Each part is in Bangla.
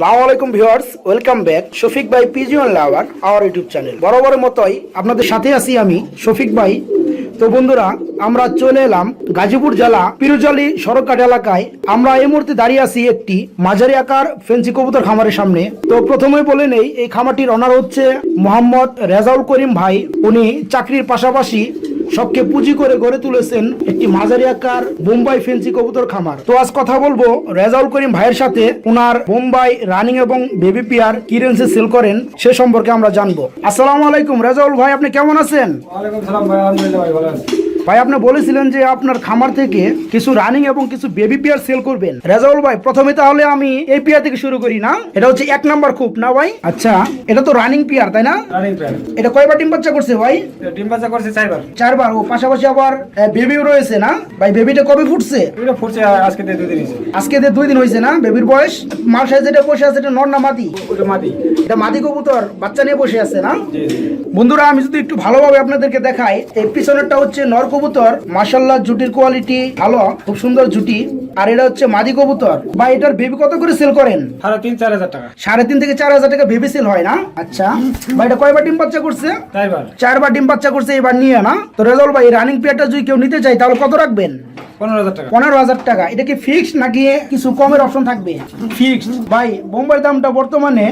সালামু আলাইকুম ভিউয়ার্স, ওয়েলকাম ব্যাক। শফিক ভাই pigeon lover our YouTube channel বরাবর মতোই আপনাদের সাথে আছি আমি, শফিক ভাই। তো বন্ধুরা, আমরা চলে এলাম গাজীপুর জেলা পিরুজালি সড়কঘাট এলাকায়। আমরা এই মুহূর্তে দাঁড়িয়ে আছি একটি মাঝারি আকার ফেন্সি কবুতর খামারের সামনে। তো প্রথমে বলে নেই, এই খামারটির অনার হচ্ছে মোহাম্মদ রেজাউল করিম ভাই। উনি চাকরির পাশাপাশি সবকে পুঁজি করে গড়ে তুলেছেন একটি মাঝারি আকার বোম্বাই ফেন্সি কবুতর খামার। তো আজ কথা বলব রেজাউল করিম ভাইয়ের সাথে ওনার বোম্বাই রানিং এবং বেবি পিয়ার কি রেঞ্জে সেল করেন সে সম্পর্কে আমরা জানব। আসসালামু আলাইকুম রেজাউল ভাই, আপনি কেমন আছেন? ভাই, আলহামদুলিল্লাহ ভাই, ভালো ভাই আপনি বলেছিলেন যে আপনার খামার থেকে কিছু রানিং এবং কিছু বেবি পেয়ার সেল করবেন। রেজাউল ভাই প্রথমে তাহলে আমি এই পিয়ার থেকে শুরু করি না। এটা হচ্ছে এক নাম্বার খুব না ভাই? আচ্ছা এটা তো রানিং পিয়ার তাই না? রানিং এটা কয়বার ডিম বাচ্চা করছে ভাই? ডিম বাচ্চা করছে চারবার। চারবার ও পাশাপাশি আবার বেবিও রয়েছে না? ভাই বেবিটা কবে ফুটছে? এটা ফুটছে আজকে দিয়ে দুদিন হয়েছে। আজকে দুই দিন হয়েছে না? বেবির বয়স? মার সাইজ যেটা বসে আছে এটা নর না মাদি? ওটা মাটি এটা মাদি কবুতর বাচ্চা নিয়ে বসে আছে না? বন্ধুরা আমি যদি একটু ভালোভাবে আপনাদেরকে দেখাই এই পিছনেরটা হচ্ছে নর কবুতর মার্শাল্লাহ জুটির কোয়ালিটি ভালো খুব সুন্দর জুটি। আর এটা হচ্ছে মাদি কবুতর। বা এটার বেবি কত করে সেল করেন? সাড়ে তিন চার হাজার টাকা। সাড়ে তিন থেকে চার হাজার টাকা বেবি সেল হয় না? আচ্ছা। ভাই এটা কয়বার ডিম বাচ্চা করছে? চারবার ডিম বাচ্চা করছে এবার নিয়ে না? তো রেজাল্ট ভাই রানিং পেয়ারটা যদি কেউ নিতে চাই তাহলে কত রাখবেন? পনেরো হাজার টাকা। এটা কি ফিক্সড নাকি কিছু কমের অপশন থাকবে? ফিক্সড ভাই বোম্বাই দামটা বর্তমানে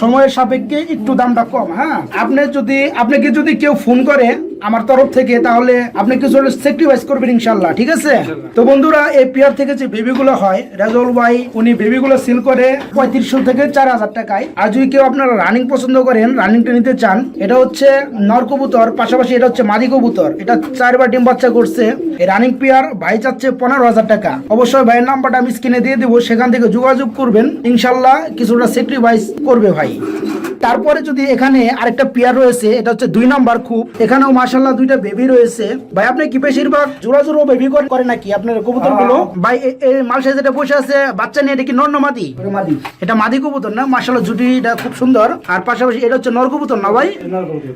সময়ের সাপেক্ষে একটু দামটা কম হ্যাঁ? আপনি যদি আপনাকে যদি কেউ ফোন করে আমার তরফ থেকে তাহলে আপনি কিছু স্যাক্রিফাইস করবেন ইনশাল্লাহ ঠিক আছে? তো বন্ধুরা এই পেয়ার থেকে যে বেবিগুলো হয় রেজল ভাই উনি বেবিগুলো সিল করে পঁয়ত্রিশশো থেকে চার হাজার টাকায়। আর যদি কেউ আপনারা রানিং পছন্দ করেন রানিংটা নিতে চান এটা হচ্ছে নর কবুতর পাশাপাশি এটা হচ্ছে মাদি কবুতর। এটা চারবার ডিম বাচ্চা করছে। এই রানিং পেয়ার ভাই চাচ্ছে পনেরো হাজার টাকা। অবশ্যই ভাইয়ের নাম্বারটা আমি স্ক্রিনে দিয়ে দেবো সেখান থেকে যোগাযোগ করবেন। ইনশাল্লাহ কিছুটা স্যাক্রিফাইস করবে ভাই। তারপরে যদি এখানে আরেকটা পেয়ার রয়েছে এটা হচ্ছে দুই নাম্বার খুব। এখানেও মাশাল্লাহ দুইটা বেবি রয়েছে। ভাই আপনি কি বেশিরভাগ জোড়া জোড়া বেবি করে নাকি? আপনার কবুতরগুলো ভাই এ- এই মাল সাইজ যেটা বসে আছে বাচ্চা নিয়ে এটা কি নর না মাদি? এটা মাদি কবুতর না? মাশাল্লাহ জুটিটা খুব সুন্দর। আর পাশাপাশি এটা হচ্ছে নর কবুতর না ভাই?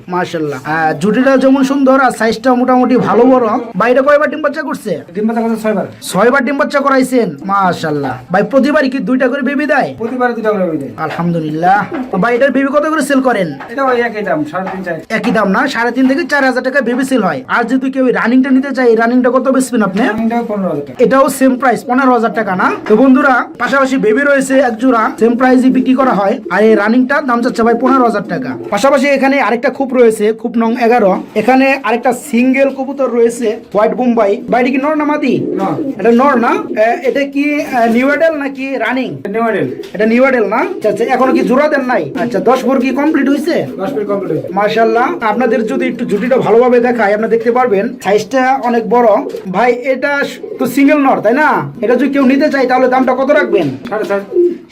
মাশাল্লাহ আহ, জুটিটা যেমন সুন্দর আর সাইজটা মোটামুটি ভালো বড়। ভাই এটা কয়বার ডিম বাচ্চা করছে? ডিম বাচ্চা করছে ছয়বার। ছয়বার ডিম বাচ্চা করাইছেন? মাশাল্লাহ ভাই প্রতিবারই কি দুইটা করে বেবি দেয়? প্রতিবার দুটা করে হয়ে যায় আলহামদুলিল্লাহ। ভাই এটার বেবি কত করে সেল করেন? এটা ওই একই দাম সাড়ে তিন চার। একই দাম না? সাড়ে তিন থেকে চার হাজার টাকা বেবি সেল হয়। আর যদি কেউ রানিংটা নিতে চাই রানিংটা কত বেচবেন আপনি? এটাও সেম প্রাইস পনেরো হাজার টাকা না? তো বন্ধুরা পাশাপাশি বেবি রয়েছে এক জোড়া সেম প্রাইসই বিক্রি করা হয়। আর এই রানিংটা দাম চাচ্ছে ভাই পনেরো হাজার টাকা। পাশাপাশি এখানে আরেকটা খুব রয়েছে খুব নং এগারো। এখানে আরেকটা সিঙ্গেল কবুতর রয়েছে হোয়াইট বোম্বাই বাইরে কি নর না মাদি? এটা নর না? এটা কি নিউ এডেল নাকি রানিং নিউ মডেল এটা নিউ এডেল না? আচ্ছা আচ্ছা এখনও কি জোড়া দেন নাই? আচ্ছা দশ ভোর কি কমপ্লিট হয়েছে মার্শাল্লাহ আপনাদের যদি একটু জুটিটা ভালোভাবে দেখায় আপনারা দেখতে পারবেন সাইজটা অনেক বড়। ভাই এটা তো সিঙ্গেল নর তাই না? এটা যদি কেউ নিতে চাই তাহলে দামটা কত রাখবেন?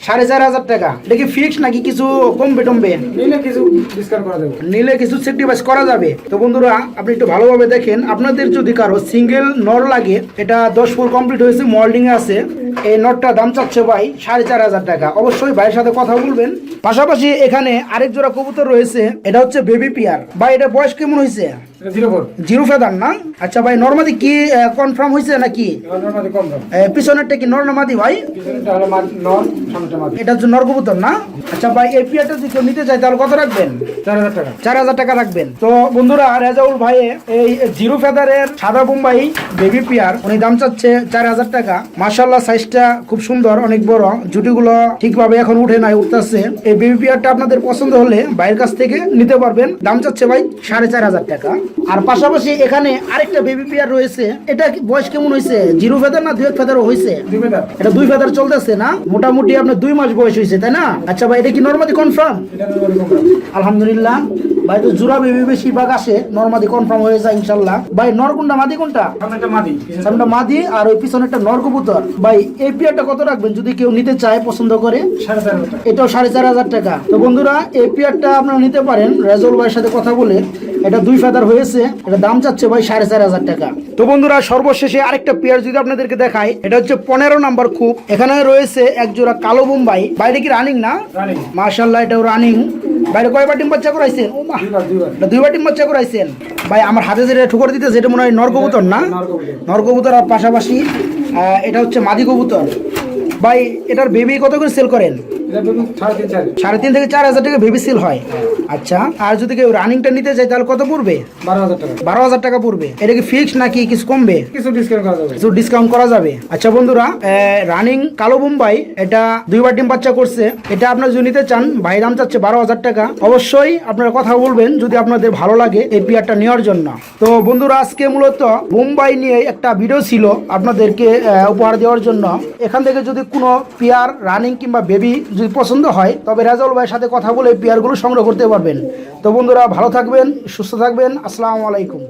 সাড়ে চার। হাজার টাকা। এটা কি ফিক্স নাকি কিছু কমবে টমবে? নিলে কিছু ডিসকাউন্ট করা দেবো নিলে কিছু সেক্রিফাইস করা যাবে। তো বন্ধুরা আপনি একটু ভালোভাবে দেখেন আপনাদের যদি কারও সিঙ্গেল নর লাগে এটা দশ ফুল কমপ্লিট হয়েছে মল্ডিং আছে। এই নটটা দাম চাচ্ছে ভাই সাড়ে চার হাজার টাকা। অবশ্যই ভাইয়ের সাথে কথা বলবেন। পাশাপাশি এখানে আরেক জোড়া কবুতর রয়েছে এটা হচ্ছে বেবি পিয়ার ভাই এটা বয়স কেমন হয়েছে জিরো ফেদার না? আচ্ছা ভাই নর্মাদি কি কনফার্ম হয়েছে নাকি? পিছনেরটা কি নর না মাদি ভাই? এটা হচ্ছে না? আচ্ছা ভাই এই পিয়ারটা যদি কেউ নিতে চাই তাহলে কত রাখবেন? চার হাজার টাকা। চার হাজার টাকা রাখবেন। তো বন্ধুরা রেজাউল ভাই এই জিরো ফেদারের সাদা বোম্বাই বেবি পিয়ার উনি দাম চাচ্ছে চার হাজার টাকা। সাইজটা খুব সুন্দর অনেক বড়। জুটিগুলো ঠিকভাবে এখন উঠে নাই উঠতেছে। এই বেবি পিয়ারটা আপনাদের পছন্দ হলে ভাইয়ের কাছ থেকে নিতে পারবেন। দাম চাচ্ছে ভাই সাড়ে চার হাজার টাকা। আর পাশাপাশি এখানে আরেকটা বেবি পিয়ার রয়েছে। এটা বয়স কেমন হয়েছে? জিরো ফেদার না দুই ফেদারও হয়েছে? এটা দুই ফেদার চলতেছে না? মোটামুটি আপনার দুই মাস বয়স হয়েছে তাই না? আচ্ছা ভাই এটা কি নর্মালি কনফার্ম আলহামদুলিল্লাহ। ভাই তো জোড়া বেবি বেশিরভাগ আসে নর্মাদি কনফার্ম হয়ে যায় ইনশাল্লাহ। ভাই নর কোনটা মাদি কোনটা? সামনেটা মাদি আর ওই পিছনে একটা নর কবুতর। ভাই এই পেয়ারটা কত রাখবেন যদি কেউ নিতে চায় পছন্দ করে? এটাও সাড়ে চার হাজার টাকা। তো বন্ধুরা এই পেয়ারটা আপনারা নিতে পারেন। রেজল ভাইয়ের সাথে কথা বলে এটা দুই ফেদার হয়েছে এটা দাম চাচ্ছে ভাই সাড়ে চার হাজার টাকা। তো বন্ধুরা সর্বশেষে আরেকটা পেয়ার যদি আপনাদেরকে দেখাই এটা হচ্ছে পনেরো নাম্বার খুব। এখানে রয়েছে এক জোড়া কালো বোম্বাই। বাইরে কি রানিং না? মার্শাল্লাহ এটাও রানিং বাইরে কয়বার ডিম বাচ্চা করাইছেন? ও মা। দুইবার ডিম বাচ্চা করাইছেন? ভাই আমার হাতে যেটা ঠুকর দিতে যেটা মনে হয় নর কবুতর না নরকবুতর। আর পাশাপাশি আহ, এটা হচ্ছে মাদি কবুতর। ভাই এটার বেবি কত করে সেল করেন? সাড়ে তিন থেকে চার হাজার টাকা ভেবি সিল হয়। আচ্ছা আর যদি কেউ রানিংটা নিতে চায় তাহলে কত পড়বে? বারো হাজার টাকা। বারো হাজার টাকা পড়বে। এটা কি ফিক্স নাকি কিছু কমবে? কিছু ডিসকাউন্ট করা যাবে। কিছু ডিসকাউন্ট করা যাবে। আচ্ছা বন্ধুরা রানিং কালো বোম্বাই এটা দুইবার ডিম বাচ্চা করছে। এটা আপনার যদি নিতে চান ভাই দাম চাচ্ছে বারো হাজার টাকা। অবশ্যই আপনারা কথা বলবেন যদি আপনাদের ভালো লাগে এই পেয়ারটা নেওয়ার জন্য। তো বন্ধুরা আজকে মূলত বোম্বাই নিয়ে একটা ভিডিও ছিল আপনাদেরকে উপহার দেওয়ার জন্য। এখান থেকে যদি কোনো পেয়ার রানিং কিংবা বেবি যদি পছন্দ হয়, তবে রেজাউল ভাইয়ের সাথে কথা বলে পেয়ারগুলো সংগ্রহ করতে পারবেন। তো বন্ধুরা, ভালো থাকবেন, সুস্থ থাকবেন। আসসালামু আলাইকুম।